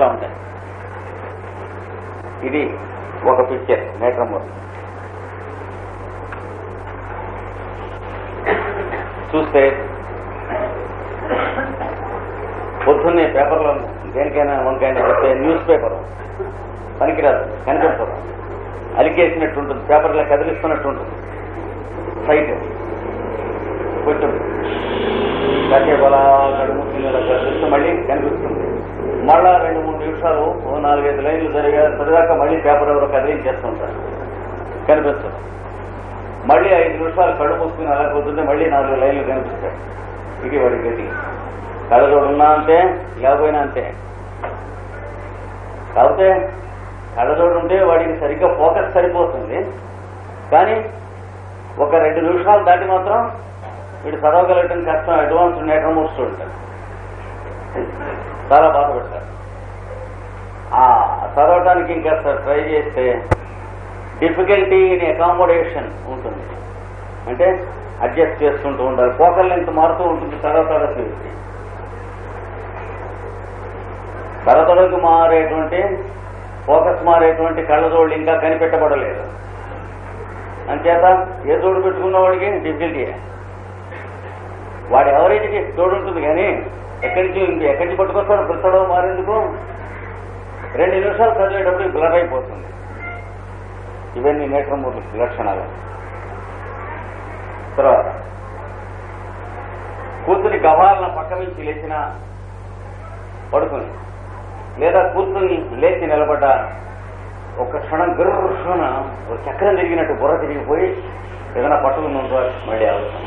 ఇట్లా ఉంటాయి. ఇది ఒక పిక్చర్ నేత్రమూర్తి చూస్తే పొద్దున్నే పేపర్లో దేనికైనా వంకైనా చెప్తే న్యూస్ పేపర్. పనికిరాదు కనిపించదు. అలికేసినట్టు ఉంటుంది పేపర్లో కదిలిస్తున్నట్టు ఉంటుంది సైట్. కొంచెం కాసేపు అలా కడుముక్కుని కదిలిస్తే మళ్ళీ కనిపిస్తుంది. మళ్ళా రెండు మూడు నిమిషాలు ఓ నాలుగైదు లైన్లు జరిగా సరిదాకా మళ్ళీ పేపర్ ఎవరో కదిలించేస్తుంటారు కనిపిస్తుంది. మళ్ళీ ఐదు నిమిషాలు కళ్ళు మూసుకుని అలా పోతుంటే మళ్ళీ నాలుగు లైన్లు కనిపిస్తాయి. ఇది వాడి గతి. కళ్ళజోడు ఉన్నా అంతే లేకపోయినా అంతే. కాకపోతే కళ్ళజోడు ఉంటే వాడికి సరిగ్గా ఫోకస్ సరిపోతుంది. కానీ ఒక రెండు నిమిషాలు దాటి మాత్రం వీడు చదవగలగటం కష్టం అడ్వాన్స్ నేటర్మూర్ స్టూడెంట్ చాలా బాధపడతారు ఆ చదవడానికి ఇంకా ట్రై చేస్తే డిఫికల్టీ ఇన్ అకామోడేషన్ ఉంటుంది. అంటే అడ్జస్ట్ చేసుకుంటూ ఉండాలి. ఫోకల్ లెంత్ మారుతూ ఉంటుంది తడవ తరతరకు మారేటువంటి ఫోకస్ మారేటువంటి కళ్ళజోళ్ళు ఇంకా కనిపెట్టబడలేదు. అంచేత ఏ జోడు పెట్టుకున్న వాడికి డిఫికల్టీ వాడి ఎవరేజ్కి తోడు ఉంటుంది కానీ ఎక్కడి నుంచి ఇంక ఎక్కడి నుంచి పట్టుకొస్తాడు ప్రతిడవ మారేందుకు? రెండు నిమిషాలు చదివేటప్పుడు బ్లర్ అయిపోతుంది. ఇవన్నీ నేత్రమూర్తి లక్షణాలు తర్వాత కూతురి గవాలన పక్క నుంచి లేచిన పడుకుని లేదా కూతుర్ని లేచి నిలబడ్డ ఒక క్షణం గర్రున ఒక చక్రం తిరిగినట్టు బుర్ర తిరిగిపోయి ఏదైనా పట్టుకుని ఉందో మళ్ళీ అవసరం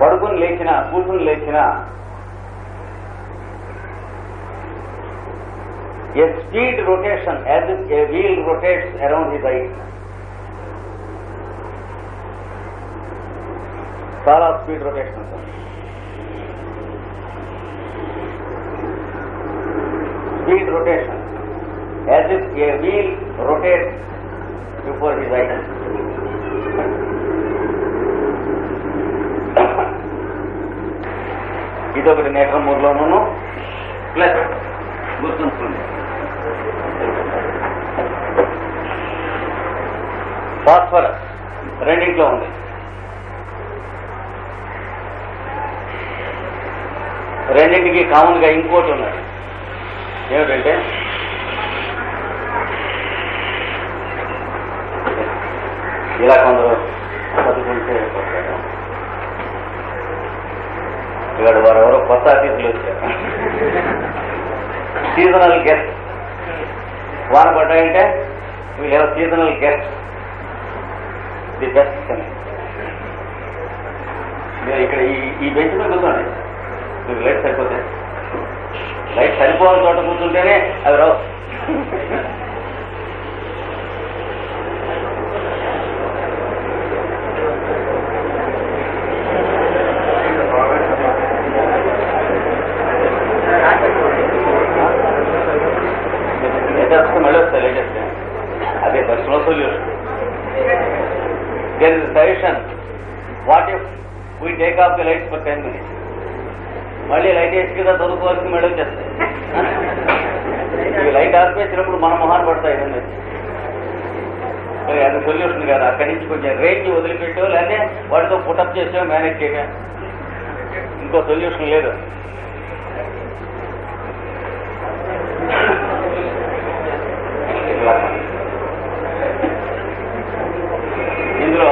పడుకుని లేచిన కూర్చుని లేచిన a speed rotation as if a wheel rotates around his eyes. చాలా స్పీడ్ రొటేషన్ ఉంటుంది speed rotation as if a wheel rotate before his eye ఇదొకటి నేకమూరులోనూ ప్లస్ గుర్తుంచుకోండి. ఫాస్ఫరస్ రెండింట్లో ఉంది. రెండింటికి కామన్గా ఇంకోటి ఉన్నది. ఏమిటంటే? ఇలా కొందరు ఇవాడు వారు ఎవరో కొత్త అతిథులు వచ్చారు సీజనల్ గెస్ట్ వాన పడ్డాయంటే వీళ్ళు సీజనల్ గెస్ట్ ది బెస్ట్ అని మీరు ఇక్కడ ఈ ఈ బెంచ్ మీద కూర్చోండి. మీకు లైట్ సరిపోతే లైట్ సరిపోవాలి చోట కూర్చుంటేనే అవి రావు లేటెస్ట్ మళ్ళీ వస్తాయి లేటెస్ట్ అదే first no solution there is suggestion what if we take off the lights for ten minutes మళ్ళీ లైట్ వేసి కదా చదువుకోవాల్సి మళ్ళీ వచ్చేస్తాయి ఈ లైట్ ఆర్పేసినప్పుడు మన మొహాన్ని పడతాయి ఇవన్నీ మరి అది సొల్యూషన్ కదా? అక్కడి నుంచి కొంచెం రేంజ్ వదిలిపెట్టో లేకపోతే వాటితో పుటప్ చేసో మేనేజ్ చేయగా ఇంకో సొల్యూషన్ లేదు ఇట్లా. ఇందులో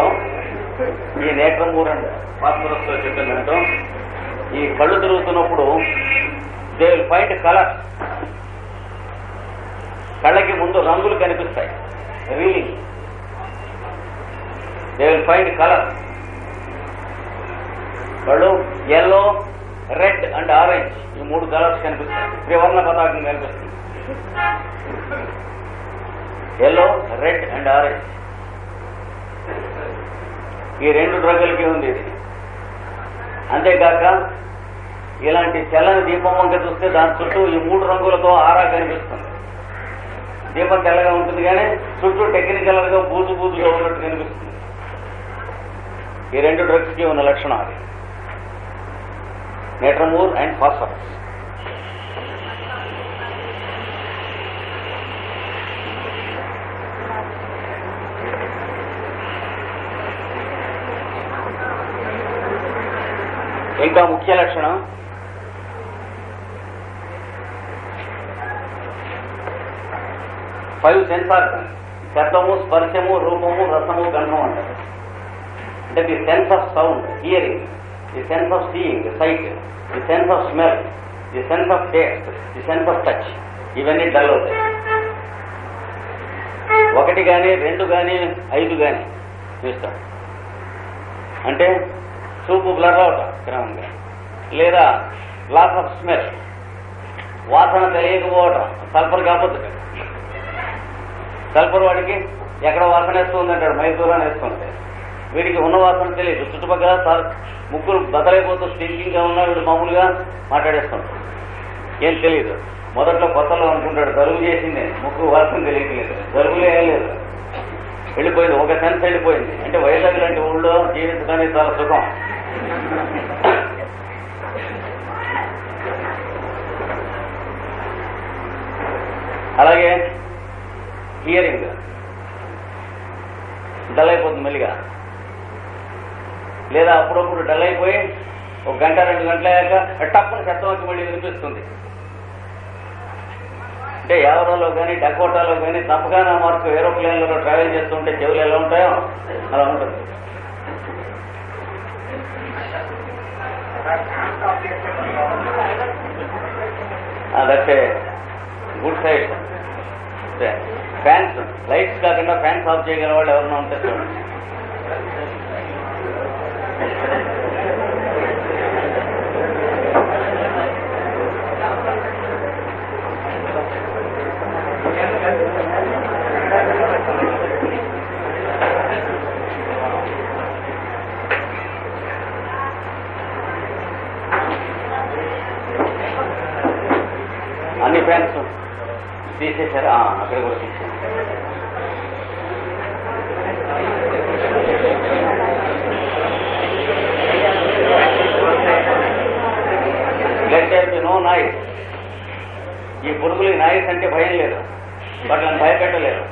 ఈ నేత్రమూరండి ఫాస్ఫరస్తో చెప్పిందంటూ ఈ కళ్ళు తిరుగుతున్నప్పుడు దే విల్ ఫైండ్ కలర్ కళ్ళకి ముందు రంగులు కనిపిస్తాయి. Reeling they will find colour కళ్ళు ఎల్లో రెడ్ అండ్ ఆరెంజ్ ఈ మూడు కలర్స్ కనిపిస్తాయి. త్రివర్ణ పతాకం కనిపిస్తుంది. ఎల్లో రెడ్ అండ్ ఆరెంజ్ ఈ రెండు డ్రగ్గులకి ఉంది ఇది. అంతేకాక ఇలాంటి తెల్లని దీపం వంక చూస్తే దాని చుట్టూ ఈ మూడు రంగులతో ఆరా కనిపిస్తుంది. దీపం తెల్లగా ఉంటుంది కానీ చుట్టూ టెక్నికల్గా బూజు బూజుగా ఉన్నట్టు కనిపిస్తుంది. ఈ రెండు డ్రగ్స్కి ఉన్న లక్షణం అది. నెట్రమూర్ అండ్ ఫాస్ఫరస్ ఇంకా ముఖ్య లక్షణం ఫైవ్ సెన్సార్స్. శబ్దము స్పర్శము రూపము రసము గంధము అంటారు. అంటే the sense of sound hearing the sense of seeing sight the sense of smell the sense of taste the sense of touch ఇవన్నీ డల్ అవుతాయి. ఒకటి కానీ రెండు కానీ ఐదు కానీ చూస్తాం. అంటే చూపు బ్లర్ అవుతాం క్రమంగా. లేదా లాస్ ఆఫ్ స్మెల్ వాసన తెలియకపోవటం సల్ఫర్ కాకపోతే సల్ఫర్ వాడికి ఎక్కడ వాసన వేస్తుంది అంటాడు మైసూరాన్ని వేస్తుంటే. వీడికి ఉన్న వాసన తెలియదు. చుట్టుపక్కల సార్ ముగ్గురు బదలైపోతూ స్టింకింగ్గా ఉన్నా వీడు మామూలుగా మాట్లాడేస్తుంటాడు ఏం తెలియదు. మొదట్లో కొత్తలో అనుకుంటాడు జలుబు చేసింది. ముక్కు వాసన తెలియట్లేదు. జరుగులే లేదు. వెళ్ళిపోయింది. ఒక సెన్స్ వెళ్ళిపోయింది. అంటే వైజాగ్ లాంటి ఊళ్ళో జీవించడానికి చాలా సుఖం. అలాగే హియరింగ్ డల్ అయిపోతుంది మెల్లిగా. లేదా అప్పుడప్పుడు డల్ అయిపోయి ఒక గంట రెండు గంటల అయ్యాక టప్పున శబ్దం వచ్చి మళ్ళీ వినిపిస్తుంది. అంటే యావరోలో కానీ డకోటాలో కానీ తప్పగానే మార్కు ఏరోప్లేన్లలో ట్రావెల్ చేస్తుంటే చెవులు ఎలా ఉంటాయో అలా ఉంటుంది. That's good side fans. Lights కాకుండా ఫ్యాన్స్ ఆఫ్ చేయగల వాళ్ళు ఎవరినో ఉంటే చూడండి. అన్ని ఫ్యాన్స్. తీసేశారు. అక్కడ కూడా తీసేశారు. నో నాయిస్ ఈ పురుగులకి నాయిస్ అంటే భయం లేదు. వాటిని భయపెట్టలేదు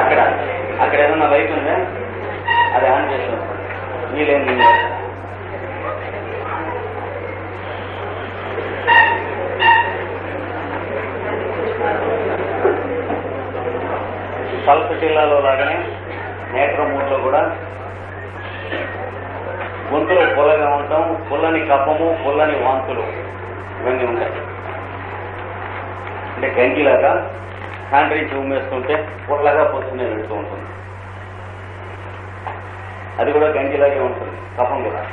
అక్కడ అక్కడ ఏదన్నా లైట్ ఉందా అది ఆన్ చేసి ఉంచండి. వీలేం కల్ప జిల్లాలో లాగానే నేత్రమూట్లో కూడా గొంతులో పొల్లగా ఉండటం పుల్లని కప్పము పుల్లని వాంతులు ఇవన్నీ ఉంటాయి. అంటే గంగిలాగా కాంట్రించి ఉమ్మేస్తుంటే పుల్లగా పొద్దున్నే వెళ్తూ ఉంటుంది. అది కూడా గంగిలాగే ఉంటుంది కఫం కూడా.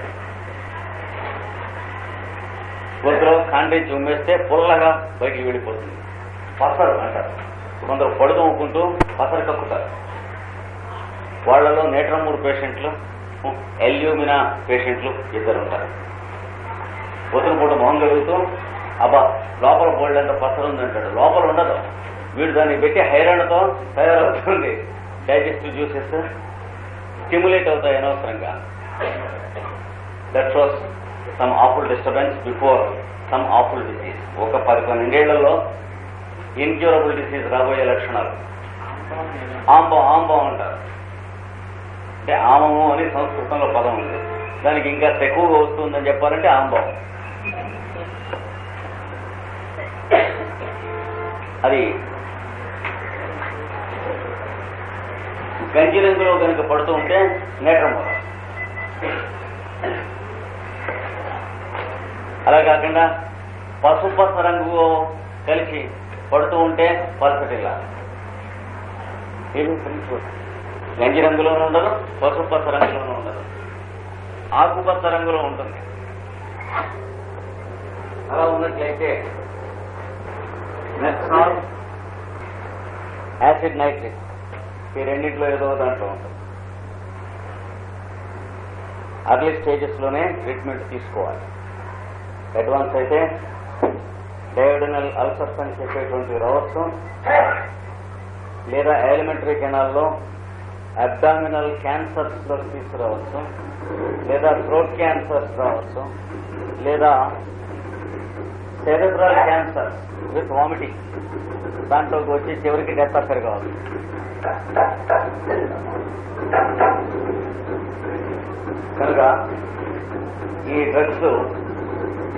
గొంతులో కాంట్రించి ఉమ్మేస్తే పుల్లగా బయటికి వెళ్ళిపోతుంది. పసరు అంటారు కొందరు పడు తోముకుంటూ పసరు కక్కుతారు. వాళ్ళలో నేట్రమూరు పేషెంట్లు ఎల్యూమినా పేషెంట్లు ఇద్దరు ఉంటారు పొద్దున పూట మొహం కలుగుతూ అబ్బా లోపల బోల్డ్ పసరు ఉందంటాడు లోపల ఉండదు. వీడు దాన్ని పెట్టి హైరాణతో తయారవుతుంది. డైజెస్టివ్ జ్యూసెస్ స్టిమ్యులేట్ అవుతాయి అనవసరంగా. That was some awful disturbance before some awful disease. ఒక పది పన్నెండేళ్ళలో ఇన్క్యూరబుల్ డిసీజ్ రాబోయే లక్షణాలు. ఆంబం ఆంబం అంటారు. అంటే ఆమము అని సంస్కృతంలో పదం ఉంది. దానికి ఇంకా ఎక్కువగా వస్తుందని చెప్పాలంటే ఆంబం. అది గంజి రంగులో కనుక పడుతూ ఉంటే నేత్రం అలా కాకుండా పసుపచ్చ రంగు కలిసి పడుతూ ఉంటే పల్సటిల్లా ఏమి గంజి రంగులోనూ ఉండదు పసుపు పచ్చ రంగులోనూ ఉండదు. ఆకుపచ్చ రంగులో ఉంటుంది. అలా ఉన్నట్లయితే మెథనాల్ యాసిడ్ నైట్రిక్ ఈ రెండింటిలో ఏదో దాంట్లో ఉంటుంది. అర్లీ స్టేజెస్లోనే ట్రీట్మెంట్ తీసుకోవాలి. అడ్వాన్స్ అయితే డయోడినల్ అల్సర్స్ అని చెప్పేటువంటి రావచ్చు లేదా ఎలిమెంటరీ కెనాల్లో అబ్డామినల్ క్యాన్సర్స్లో తీసుకురావచ్చు లేదా థ్రోట్ క్యాన్సర్స్ రావచ్చు లేదా సెరెబ్రల్ క్యాన్సర్ విత్ వామిటింగ్ దాంట్లోకి వచ్చి చివరికి డెత్ అక్కర్ కావచ్చు. కనుక ఈ డ్రగ్స్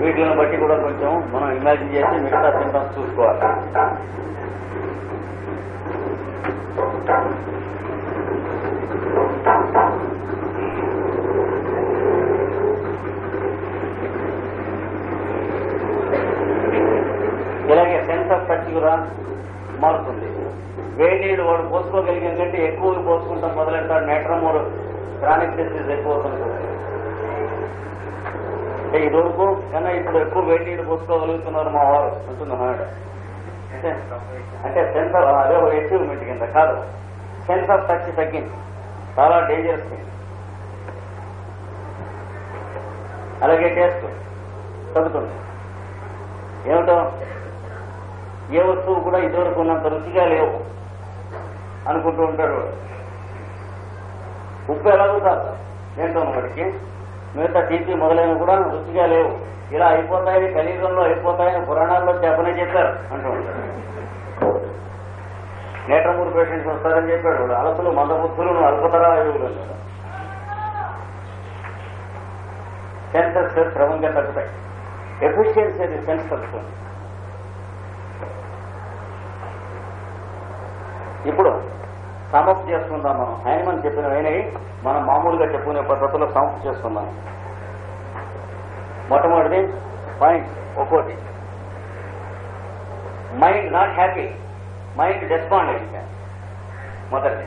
వీటిని బట్టి కూడా కొంచెం మనం ఇమాజిన్ చేసి మిగతా సింటమ్స్ చూసుకోవాలి. ఇలాగే సెన్స్ ఆఫ్ టచ్ కూడా మారుతుంది వేడి నీళ్ళు వాడు పోసుకోగలిగిందంటే ఎక్కువ పోసుకుంటాం మొదలెట్టాడు నేట్రమోర్ క్రానిక్ డిసీజ్ ఎక్కువ అవుతుంది. అంటే ఈ రోజు కన్నా ఇప్పుడు ఎక్కువ వేడి నీళ్ళు పోసుకోగలుగుతున్నారు మా వారు అంటున్నాడు అంటే అంటే సెన్స్ ఆఫ్ అదే ఒక అచీవ్మెంట్ కింద కాదు. సెన్స్ ఆఫ్ టచ్ తగ్గింది. చాలా డేంజరస్ థింగ్ అలాగే టేస్ట్ చదువుతుంది ఏమిటో ఏ వస్తువు కూడా ఇదివరకు ఉన్నంత రుచిగా లేవు అనుకుంటూ ఉంటాడు వాడు. ఉప్పు ఎలాగో కాదు ఏంటో వాడికి? మిగతా తీపి మొదలైనవి కూడా రుచిగా లేవు. ఇలా అయిపోతాయని కలియుగంలో అయిపోతాయని పురాణాల్లో చెప్పనే చెప్పారు అంటూ ఉంటారు నేటమూరు పేషెంట్స్ వస్తారని చెప్పాడు. అలసలు మందబుద్ధులు అల్పతరాయువులు సెన్సర్స్ క్రమంగా తగ్గుతాయి. ఎఫిషియన్సీ అది సెన్స్ తగ్గుతుంది. ఇప్పుడు సమప్ చేసుకుందాం మనం. హైమన్ చెప్పిన అయినవి మనం మామూలుగా చెప్పుకునే పద్ధతిలో సమప్ చేసుకుందాం. మొట్టమొదటిది పాయింట్ ఒక్కోటి. Mind not happy mind despondent మొదటి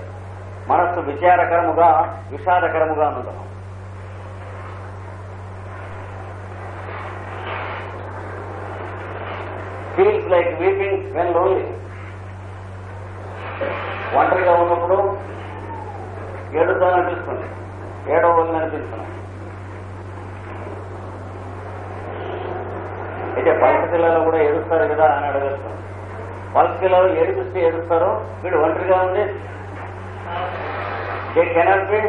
మనస్సు విచారకరముగా విషాదకరముగా ఉండడం feels like weeping when lonely ఒంటరిగా ఉన్నప్పుడు ఏడుతాననిపిస్తుంది ఏడవని అనిపిస్తుంది. అయితే పలక జిల్లాలో కూడా ఏడుస్తారు కదా అని అడగచ్చు. పలక జిల్లాలో ఏడిపిస్తే ఏడుస్తారో? వీడు ఒంటరిగా ఉంది దే కెనాట్ బి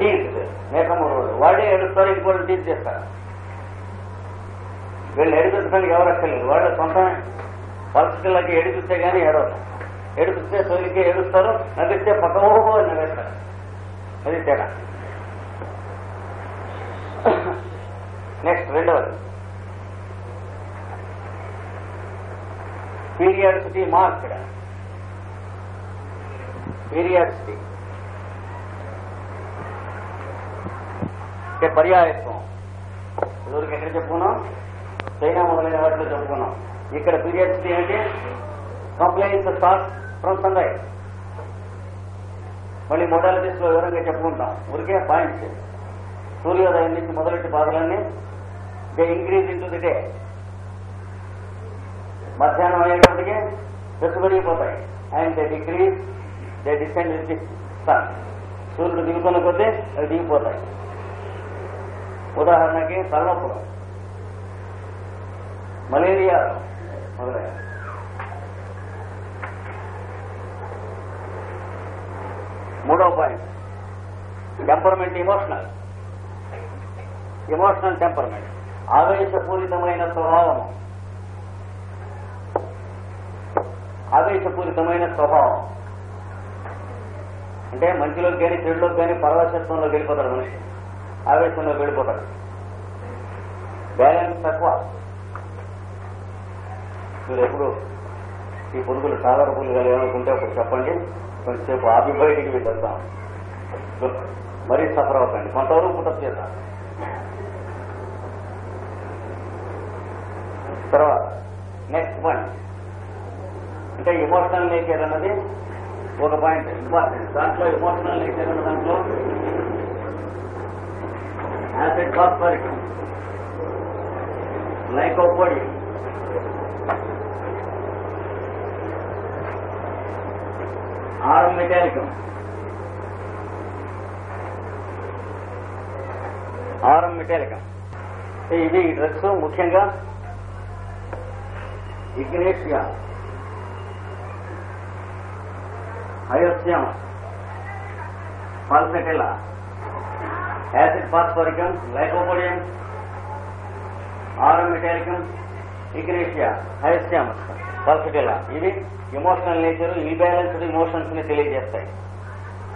టీజ్ మేకమూరు వాడే ఏడుస్తారు ఇంకోటి టీజ్ చేస్తారు. వీళ్ళు ఏడిపించడానికి ఎవరు అక్కర్లేదు. వాళ్ళు సొంతమే. పలక జిల్లాకి ఏడిపిస్తే కానీ ఏడవుతారు ఏడిపిస్తే తొలికి ఏడుస్తారు నవ్విస్తే పక్కమో నవ్వేస్తారు. అది తేడా. నెక్స్ట్ రెండవది. పీరియాడిసిటీ మార్క్డ్ పీరియాడిసిటీ అంటే పర్యాయత్వం. ఇదివరకు ఎక్కడ చెప్పుకున్నాం? చైనా మొదలైన వాటిలో చెప్పుకున్నాం. ఇక్కడ పీరియాడిసిటీ అంటే complaints start from sun rise మళ్ళీ మొడాలిటీస్లో వివరంగా చెప్పుకుంటాం. ఊరికే పాయింట్స్ సూర్యోదయం నుంచి మొదలెట్టి బాధలన్నీ they increase in to the day మధ్యాహ్నం అయ్యేటప్పటికి పెరిగిపోతాయి. And they decrease they descend with the sun సూర్యుడు దిగుతున్న కొద్దీ అవి దిగిపోతాయి. ఉదాహరణకి తలనొప్పులు. మలేరియా మొదలయ్యాయి. మూడో point temperament emotional emotional temperament ఆవేశపూరితమైన స్వభావం. ఆవేశపూరితమైన స్వభావం. అంటే మంచిలోకి కానీ చెడులోకి కానీ పరవశత్వంలోకి వెళ్ళిపోతాడు మనిషి. ఆవేశంలోకి వెళ్ళిపోతాడు. బ్యాలెన్స్ తక్కువ. మీరు ఎప్పుడు ఈ పురుగులు సాధారణ పురుగులు ఏమనుకుంటే అప్పుడు చెప్పండి. కొంచెంసేపు ఆపి బయటికి వెళ్ళొద్దాం. మరీ సఫర్ అవ్వకండి కొంతవరకు పుట్టప్ చేద్దాం తర్వాత నెక్స్ట్ పాయింట్. అంటే ఇమోషనల్ నేచర్ అన్నది ఒక పాయింట్. ఇంపార్టెంట్. దాంట్లో ఇమోషనల్ నేచర్ అన్న దాంట్లో యాసిడ్ ఫాస్ఫరిక్ లైకోపోడి ఆరం మెటాలికం ఆరం మెటాలికం ఇవి ఈ డ్రగ్స్ ముఖ్యంగా ignatia hyoscyamus pulsatilla acid phosphoricum lycopodium aurum metallicum ignatia hyoscyamus pulsatilla ఇవి ఎమోషనల్ నేచర్ ఇన్బ్యాలెన్స్డ్ ఇమోషన్స్ని తెలియజేస్తాయి.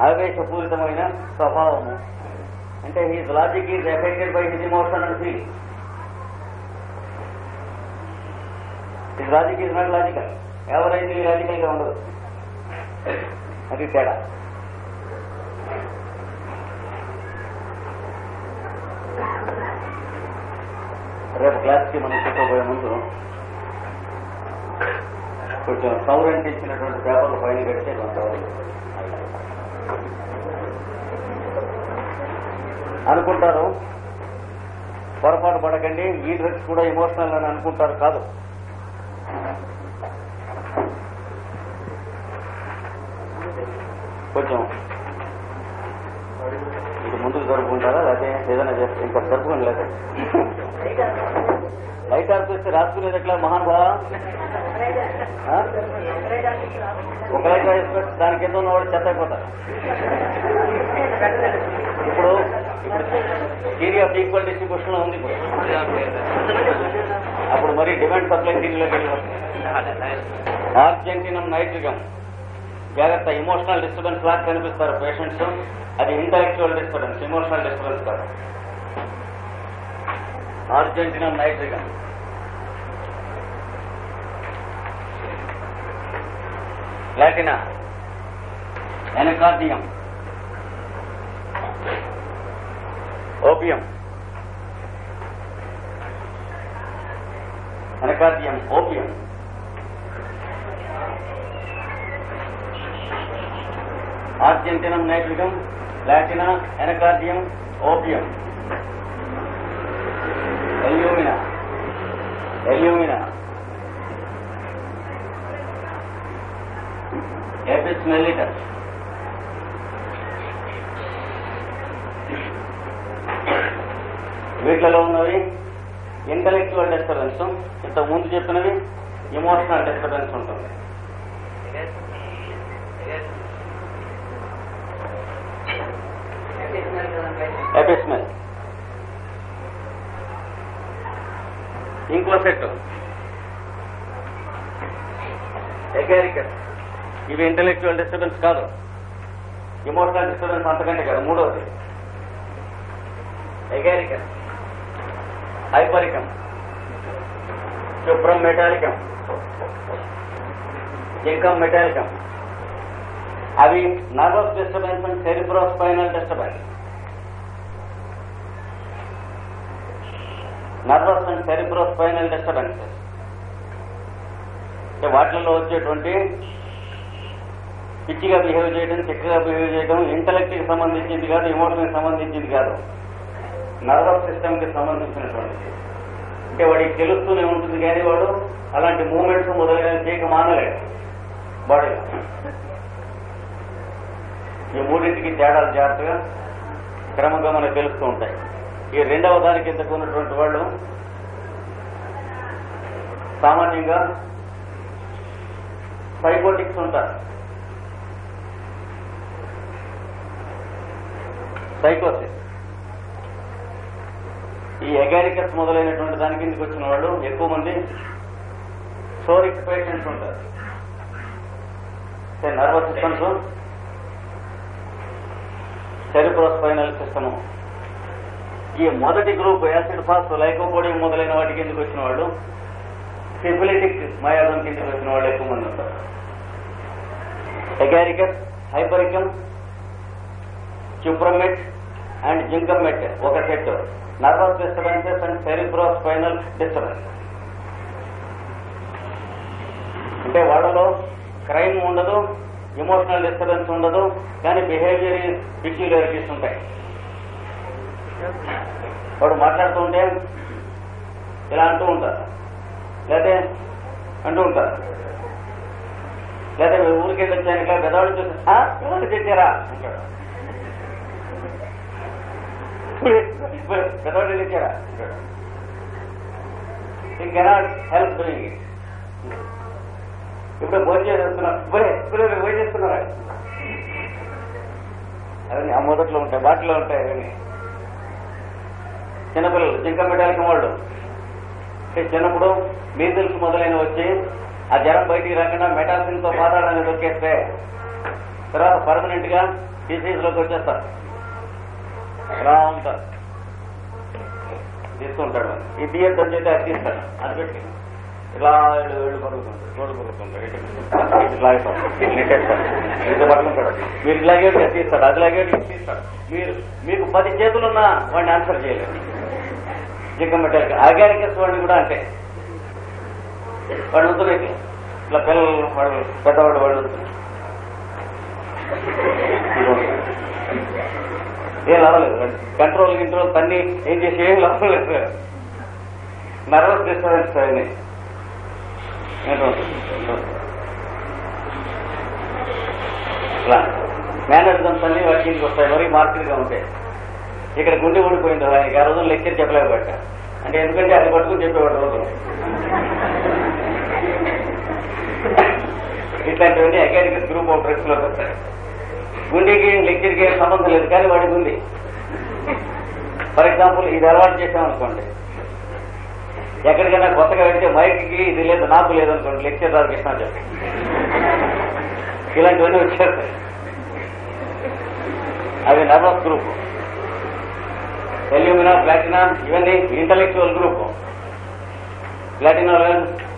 ఆవేశపూరితమైన స్వభావము. అంటే his logic is affected by his emotion and feel his logic is not logical ఎవరైతే లాజికల్గా ఉండదు అది తేడా. రేపు క్లాస్కి మనం చెప్పబోయే ముందు కొంచెం సౌరంకి ఇచ్చినటువంటి పేపర్లు పైన కడితే కొంతవరకు. అనుకుంటారు పొరపాటు పడకండి. ఈ డ్రెస్ కూడా ఎమోషనల్ అని అనుకుంటారు కాదు. కొంచెం ఇది ముందుకు జరుపుకుంటారా? లేకపోతే ఏదైనా చేస్తే ఇంకా జరుపుకోండి లేదా లైట్ ఆఫ్ రాసుకునేది ఎట్లా మహానుభావ ఆ? ఒక దానికి ఉన్నవాడు చెత్త అయిపోతారు ఇప్పుడు థీరీ ఆఫ్ ఈక్వల్ డిస్ట్రిబ్యూషన్లో ఉంది ఇప్పుడు అప్పుడు మరి డిమాండ్ సప్లై థీరీలోకి వెళ్ళిపోతుంది ఆర్జెంటీనం నైట్రికం జాగ్రత్త ఇమోషనల్ డిస్టర్బెన్స్ లాగా కనిపిస్తారు పేషెంట్స్ అది ఇంటలెక్చువల్ డిస్టర్బెన్స్ ఇమోషనల్ డిస్టర్బెన్స్ కాదు argentum nitricum platina anacardium opium. Anacardium opium. Argentum nitricum platina anacardium opium. Alumina alumina apis mellitus వీటిలో ఉన్నవి ఇంటలెక్చువల్ డిస్టర్బెన్స్ ఇంత ముందు చెప్పినవి ఇమోషనల్ డిస్టర్బెన్స్ ఉంటుంది. ఎపిస్మెల్ ఇంకో సెట్. ఎగారికల్. ఇవి ఇంటలెక్చువల్ డిస్టర్బెన్స్ కాదు. ఇమోషనల్ డిస్టర్బెన్స్ అంతకంటే కాదు మూడవది. ఎగారికం హైపరికం శుభ్రం మెటాలికం జింకం మెటాలికం అవి nervous disturbance and cerebrospinal disturbance nervous and cerebrospinal disturbances వాటిల్లో వచ్చేటువంటి పిచ్చిగా బిహేవ్ చేయడం చిక్కగా బిహేవ్ చేయడం ఇంటలెక్ట్కి సంబంధించింది కాదు ఎమోషన్ సంబంధించింది కాదు. నర్వస్ సిస్టమ్కి సంబంధించినటువంటిది. అంటే వాడికి తెలుస్తూనే ఉంటుంది కానీ వాడు అలాంటి మూమెంట్స్ మొదలైన చేయక మానలేడు. బాడీలో ఈ మూడింటికి తేడాలు జాగ్రత్తగా క్రమంగా మనకు తెలుస్తూ ఉంటాయి. ఈ రెండవ దానికి ఇంతకు ఉన్నటువంటి వాళ్ళు సామాన్యంగా సైకోటిక్స్ ఉంటారు. సైకోసిస్. ఈ ఎగారికస్ మొదలైనటువంటి దాని కిందకి వచ్చిన వాళ్ళు ఎక్కువ మంది సోరిక్ పేషెంట్స్ ఉంటారు. Nervous systems cerebrospinal system. ఈ మొదటి గ్రూప్ యాసిడ్ ఫాస్ లైకోపోడియం మొదలైన వాటి కిందకి వచ్చిన వాళ్ళు సిఫిలిటిక్ మయాదం కిందకి వచ్చిన వాళ్ళు ఎక్కువ మంది ఉంటారు. ఎగారికస్ హైపరికమ్ cuprum met and zincum met ఒక set. Nervous disturbances and cerebrospinal disturbance. అంటే వాళ్ళలో క్రైమ్ ఉండదు ఎమోషనల్ డిస్టర్బెన్స్ ఉండదు కానీ బిహేవియర్ పిక్యులారిటీస్ ఉంటాయి. వాడు మాట్లాడుతుంటే ఇలా అంటూ ఉంటారు. లేదా అంటూ ఉంటారు. లేదా ఊరికి వచ్చాను ఇట్లా పెద్దవాళ్ళు చూసి ఎవరు తెచ్చారా? అంటాడు. పెద్దవాడు ఇచ్చారా ఈ కెనాట్ హెల్ప్ డూయింగ్ ఇట్ ఇప్పుడు భోజనం చేస్తున్నారు ఇప్పుడే భోజనం చేస్తున్నారా? అవన్నీ ఆ మొదట్లో ఉంటాయి బాటిలో ఉంటాయి అవన్నీ. చిన్నపిల్లలు జింక పెట్టాల్సిన వాళ్ళు చిన్నప్పుడు మీజల్స్ మొదలైన వచ్చి ఆ జ్వరం బయటికి రాకుండా మెటాసిన్తో పాతాళాన్ని దొక్కేస్తే తర్వాత పర్మనెంట్గా డిసీజ్లోకి వచ్చేస్తారు. ఎలా ఉంటారు. తీసుకుంటాడు ఈ బియ్యం అని అది తీస్తాడు. అది పెట్టి ఇలా ఏళ్ళు ఏళ్ళు పరుగుతుంది రోడ్డు పరుగుతుంది ఇట్లా నెట్టేస్తాడు ఇది పట్టుకుంటాడు మీరు ఇలాగే తీస్తాడు. అది ఇలాగే తీస్తాడు. మీరు మీకు పది చేతులున్నా వాడిని ఆన్సర్ చేయలేదు. జింకం పెట్టారు ఆర్గానికస్ వాడిని కూడా అంటే వాడు ఉంటుంది ఇట్లా పిల్లలు వాడు పెద్దవాడు వాడు ఉంటుంది ఏం లాభలేదు కంట్రోల్ గింట్రోల్ తన్ని ఏం చేసి ఏం లాభం లేదు నర్వస్ డిస్టర్బెన్స్ అవన్నీ ఇట్లా మేనరిజమ్స్ అన్ని వాటి కిందకి వస్తాయి. మరి మార్కెట్గా ఉంటాయి ఇక్కడ గుండె ఊడిపోయింది ఆయనకి ఆ రోజులు లెక్చర్ చెప్పలేకపోయాట అంటే ఎందుకంటే అది పట్టుకుని చెప్పేవాడు రోజు. ఇట్లాంటివన్నీ అకాడమిక్ గ్రూప్ ఆఫ్ డ్రగ్స్లోకి వస్తాయి. గుండెకి లెక్చర్కి ఏం సంబంధం లేదు కానీ వాడికి ఉంది ఫర్ ఎగ్జాంపుల్ ఇది అలవాటు చేశామనుకోండి అనుకోండి. ఎక్కడికైనా కొత్తగా వెళ్తే మైక్కి ఇది లేదు నాకు లేదనుకోండి లెక్చర్ రాదు కృష్ణ చెప్పి. ఇలాంటివన్నీ వచ్చేస్తాయి. అవి నర్వస్ గ్రూప్. ఎల్యూమినా ప్లాటినా ఇవన్నీ ఇంటలెక్చువల్ గ్రూప్ ప్లాటినా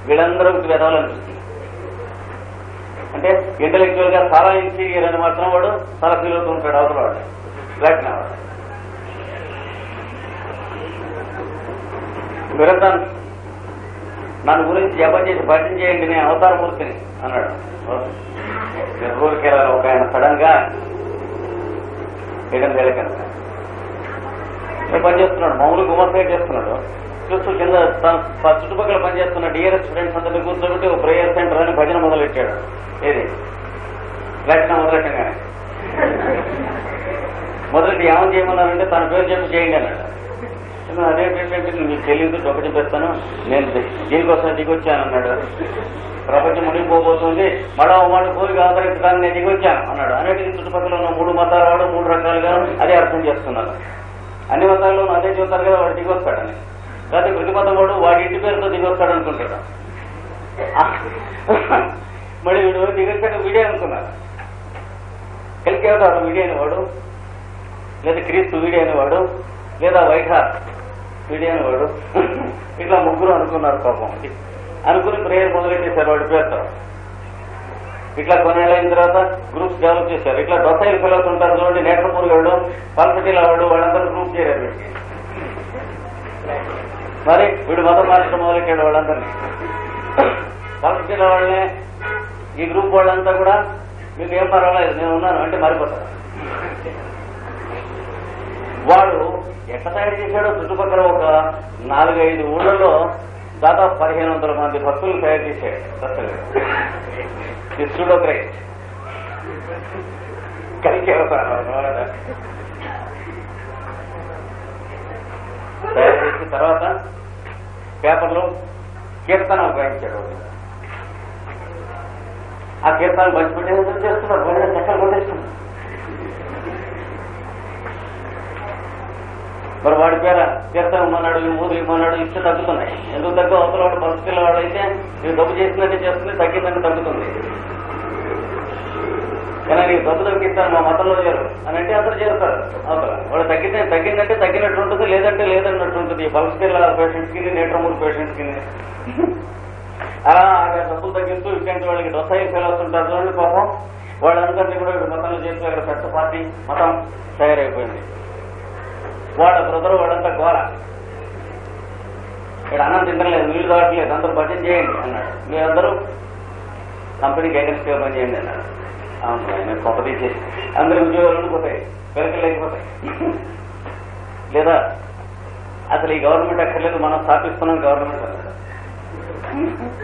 వీళ్ళందరూ వెదవాలనిపిస్తుంది అంటే ఇంటలెక్చువల్గా చాలా ఇన్ఫీరియర్ అని మాత్రం వాడు చాలా ఫీల్ అవుతూ ఉంటాడు అవతల వాడు. ప్లాటినా వాడు నన్ను గురించి జపం చేసి భజన చేయండి నేను అవతారమూర్తిని అన్నాడు. ఊరికి వెళ్ళాలి ఒక ఆయన సడన్గా ఏదైనా వెళ్ళకనుక పని చేస్తున్నాడు? మామూలు గుమస్గా చేస్తున్నాడు. చూస్తూ కింద చుట్టుపక్కల పనిచేస్తున్న డిఆర్ఎస్ స్టూడెంట్స్ అందరినీ కూర్చోబెట్టి ఒక ప్రేయర్ సెంటర్ అని భజన మొదలెట్టాడు. ఏది? లక్షణం మొదలెట్టగానే. మొదలెట్టి ఏమని చేయమన్నారంటే తన పేరు చెప్పి చేయండి అన్నాడు. అదేంటంటే మీకు తెలియదు డొక్క చెప్పేస్తాను. నేను దీనికోసం దిగొచ్చాను అన్నాడు. ప్రపంచం మునిగిపోబోతుంది. మళ్ళా వాడు కోరిక ఆదరించడానికి నేను దిగొచ్చాను అన్నాడు. అనేటి చుట్టుపక్కల ఉన్న మూడు మతాల వాడు మూడు రకాలుగా అదే అర్థం చేస్తున్నారు. అన్ని మతాల్లోనూ అదే చూస్తారు కదా వాడు దిగొస్తాడని. లేకపోతే ప్రతి వాడు వాడి ఇంటి పేరుతో దిగొస్తాడు అనుకుంటాడు. మళ్ళీ వీడు దిగొచ్చాడు వీడే అనుకున్నారు కలికి అవుతాడు వీడే అనేవాడు? లేదా క్రీస్తు వీడే అనేవాడు? లేదా వైట్ వీడియో వీడే అనేవాడు? ఇట్లా ముగ్గురు అనుకున్నారు పాపం. అనుకుని ప్రేయర్ మొదలెట్టేశారు వాడి పేరుతో. ఇట్లా కొన్నేళ్ళైన తర్వాత గ్రూప్స్ డెవలప్ చేశారు. ఇట్లా దొసైలు పిల్లలు ఉంటారు చూడండి. నేట్రపూర్ వాడు పల్పటిల వాళ్ళు వాళ్ళందరూ గ్రూప్ చేరారు వీడికి. మరి వీడు మతం మార్చడం మొదలెట్టాడు వాళ్ళందరినీ. పల్పటిల వాళ్ళనే ఈ గ్రూప్ వాళ్ళంతా కూడా మీకు ఏం పర్వాలేదు నేను ఉన్నాను అంటే మారిపోతారు. వాడు ఎట్లా తయారు చేశాడో చుట్టుపక్కల ఒక నాలుగైదు ఊళ్ళలో దాదాపు పదిహేను వందల మంది భక్తులు తయారు చేశాడు దత్తలు శిష్యుడో క్రైస్ట్ కలిసి తయారు చేసిన తర్వాత పేపర్లో కీర్తన ఉపయోగించాడు. ఆ కీర్తన పంచిపెట్టే చేస్తున్నారు బయట చక్కలు కొట్టేస్తున్నారు మరి వాడి పేర కీర్తన ఇమ్మన్నాడు ఈ ఇమ్మన్నాడు ఇస్తే తగ్గుతున్నాయి ఎందుకు తగ్గ అవతల వాడు పరిస్థితుల అయితే నీకు డబ్బు చేసినట్టే చేస్తుంది తగ్గిందంటే తగ్గుతుంది. కానీ నీకు డబ్బు తగ్గిస్తాను మా మతంలో చేరు. అని అంటే అందరూ చేరుతారు. అవతల వాళ్ళు తగ్గితే తగ్గిందంటే తగ్గినట్టు ఉంటుంది లేదంటే లేదన్నట్టు ఉంటుంది. పల్స్కెల్ పేషెంట్స్కి నేట్రమూర్ పేషెంట్స్కి అలా అక్కడ డబ్బులు తగ్గిస్తూ ఇట్లాంటి వాళ్ళకి డొసాయి ఫెలోస్ అవుతుంటారు చూడండి పాపం. వాళ్ళందరినీ కూడా మతంలో చేస్తూ అక్కడ పెద్ద పార్టీ మతం తయారైపోయింది. వాళ్ళ బ్రదర్ వాడంతా ఘోర. ఇక్కడ అన్నం తింటలేదు నీళ్ళు తాగట్లేదు అందరూ భజన చేయండి అన్నాడు. మీరందరూ కంపెనీకి అగెన్స్ట్ పని చేయండి అన్నాడు. అవును ఆయన కొంప తీసేసి అందరి ఉద్యోగాలు ఉండిపోతాయి వెనక లేకపోతాయి లేదా అసలు ఈ గవర్నమెంట్ అక్కర్లేదు మనం స్థాపిస్తున్నాం గవర్నమెంట్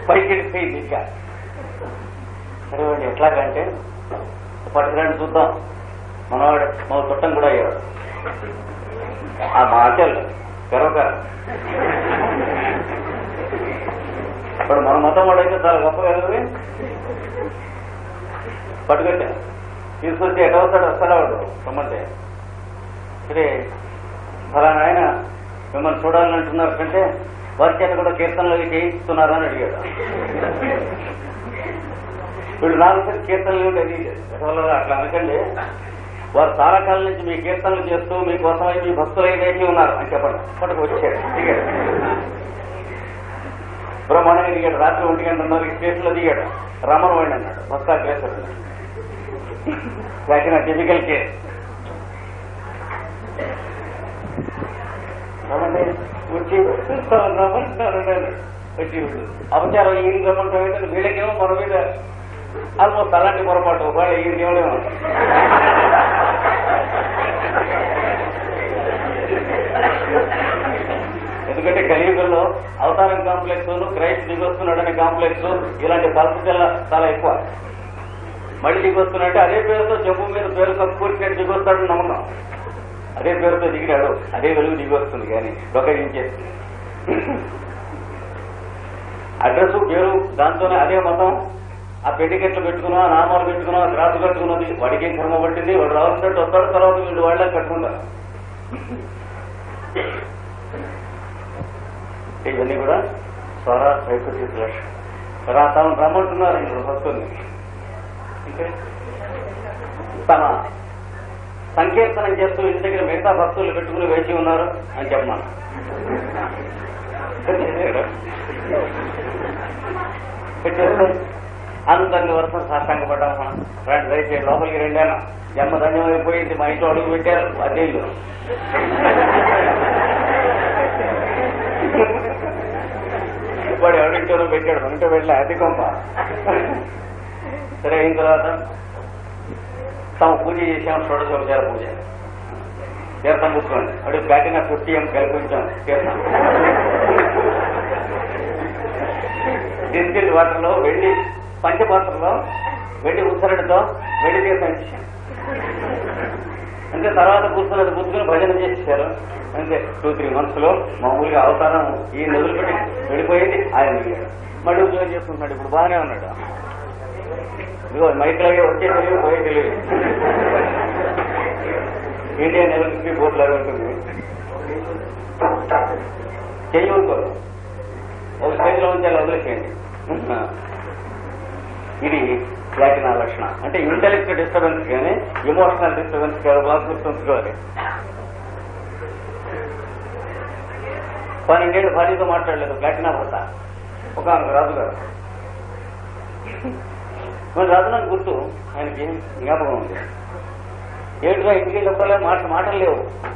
పైకి వెళ్ళిపోయింది ఇంకా సరే ఎట్లాగంటే పట్టుకురాని చూద్దాం. మనవాడు మా చుట్టం కూడా అయ్యాడు. ఆ మాటలు గర్వకారం ఇప్పుడు మన మతం వాడైతే చాలా గొప్ప కదా పట్టుకొచ్చా? తీసుకొచ్చి ఎట వస్తాడు వస్తాడు వాడు రమ్మంటే. సరే ఫలానా ఆయన మిమ్మల్ని చూడాలని అంటున్నారు కంటే వారి చేత కూడా కీర్తనలు చేయిస్తున్నారా అని అడిగాడు. వీళ్ళు నాలుగు కీర్తనలు ఏమిటి అది అట్లా అనకండి. వారు చాలా కాలం నుంచి మీ కీర్తనలు చేస్తూ మీకోసమై మీ భక్తులై ఉన్నారు అని చెప్పండి. అప్పటికి వచ్చాడు. దిగాడు. బ్రహ్మాండంగా దిగాడు. రాత్రి ఒంటి గంటన్నరకి స్టేషన్లో దిగాడు. రమణ వాడిని అన్నాడు. బస్తా కేసు దాచిన టిపికల్ కేస్ రమండి వచ్చి రమ్మంటున్నారు వచ్చి అపచారం ఈయన రమ్మంటాం ఏంటంటే వీళ్ళకేమో మన మీద ఆల్మోస్ట్ అలాంటి పొరపాటు. ఒకవేళ ఈయన దేవుడేమో ఎందుకంటే కలియుగంలో అవతారం కాంప్లెక్స్ క్రైస్ట్ దిగొస్తున్నాడనే కాంప్లెక్స్ ఇలాంటి తలపు చాలా చాలా ఎక్కువ. మళ్ళీ దిగొస్తున్నట్టే అదే పేరుతో చెప్పు మీద పేరు కక్కుర్చి దిగొస్తాడని నమ్మకం. అదే పేరుతో దిగినాడు అదే వెలుగు దిగొస్తుంది కానీ కానీ డొక్కగించేస్తుంది అడ్రస్ పేరు దాంతోనే అదే మతం. ఆ పెళ్ళికెట్లు పెట్టుకున్నా నామాలు పెట్టుకున్నా త్రాసు కట్టుకున్నది? వాడికి ఏం కర్మ పట్టింది? వాడు రావాల్సినట్టు వస్తాడు తర్వాత వీళ్ళు వాళ్ళే కట్టుకుంటారు. ఇవన్నీ కూడా స్వరా సైకోసిస్ లక్షణం రా రమ్మంటున్నారు ఇప్పుడు వస్తుంది. తన సంకీర్తనం చేస్తూ ఇంటి దగ్గర మిగతా భక్తులు పెట్టుకుని వేచి ఉన్నారు అని చెప్పమను. పెట్టేస్తే అందరిని వరుస సాష్టాంగపడ్డాం మనం. రండి దయచేసి లోపలికి రెండేనా జన్మధన్యం అయిపోయింది మా ఇంట్లో అడుగు పెట్టారు అదేళ్ళు వాడు ఎవరింటోనో పెట్టాడు మనతో వెళ్ళా అది కొంప. సరే అయిన తర్వాత తాము పూజ చేసాం షోడశోపచార పూజ. తీర్థం కూర్చోండి అడు ప్లాటినా ఫిఫ్టీ ఏం కల్పించాం తీర్థం. డిస్టిల్ వాటర్లో వెళ్ళి పంచపాత్రలో వెళ్ళి ఉత్తరడితో వెండి తీర్థం ఇచ్చాం అంటే తర్వాత కూర్చొని అది కూర్చుని భజన చేసేసారు అంటే టూ త్రీ మంత్స్లో మామూలుగా అవతారం ఈ నదులు పెట్టి వెళ్ళిపోయింది. ఆయన మళ్ళీ ఉద్యోగం చేసుకుంటున్నాడు ఇప్పుడు. బాగానే ఉన్నాడు. ఇదిగో మైక్ లాగే వచ్చే తెలియదు పోయే తెలియదు. ఇండియన్ ఎలక్ట్రిసిటీ బోర్డు లాగా ఉంటుంది. చెయ్యి ఒక స్టేజ్లో ఉంచి వదిలేసేయండి. ఇది ప్లాటినా లక్షణ. అంటే ఇంటెలెక్ట్ డిస్టర్బెన్స్ కానీ ఎమోషనల్ డిస్టర్బెన్స్ కానీ బాగా గుర్తుంచుకోవాలి పన్నెండేళ్ళు భార్యతో మాట్లాడలేదు ప్లాటినా భర్త. ఒక రాజు గారు మన రాజు నాకు గుర్తు. ఆయనకి జ్ఞాపకం ఉంది? ఏడుగా ఇంటికి వెళ్ళినప్పుడల్లా మాట మాటలు లేవు.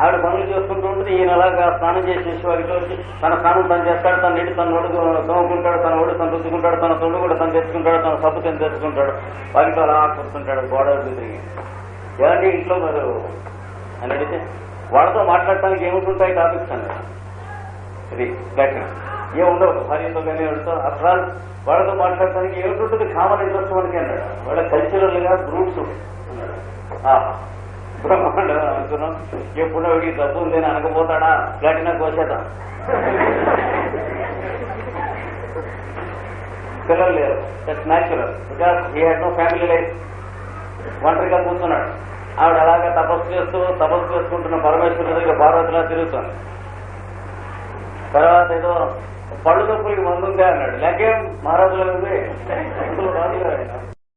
ఆవిడ పనులు చేసుకుంటూ ఉంటుంది ఈయన అలాగా స్నానం చేసేసి వాడితో తన స్నానం తను చేస్తాడు తన నీటి తన ఒడుగు తోముకుంటాడు తన ఒడు తను రుద్దుకుంటాడు తన తొండు కూడా తను తెచ్చుకుంటాడు తన సబ్బు తను తెచ్చుకుంటాడు. వారితో అలా కూర్చుంటాడు గోడ తిరిగి. ఎలాంటి ఇంట్లో మరి అని అడిగితే వాళ్ళతో మాట్లాడటానికి ఏముంటుంటాయి టాపిక్స్ అన్నాడు ఇది బ్యాక్గ్రౌండ్ ఏముండవు భార్యతో కానీ వాళ్ళతో అసలు వాళ్ళతో మాట్లాడటానికి ఏమిటి కామన్ ఇంట్రెస్ట్ మనకి అన్నాడు. వాళ్ళ కల్చరల్గా గ్రూప్స్ అన్నాడు బ్రహ్మాండం అనుకున్నాం. ఎప్పుడో వీడికి డబ్బు ఉందని అనకపోతాడా గట్టిన కోసేదా పిల్లలు లేరు. That's natural because he had no family life ఒంటరిగా కూర్చున్నాడు. ఆవిడ అలాగే తపస్సు చేస్తూ తపస్సు చేసుకుంటున్న పరమేశ్వరుడి దగ్గర పార్వతిలా తిరుగుతుంది. తర్వాత ఏదో పళ్ళు తప్పులకి మందుందే అన్నాడు. లేకేం మహారాజులో ఉంది? రాజుగారు ఆయన.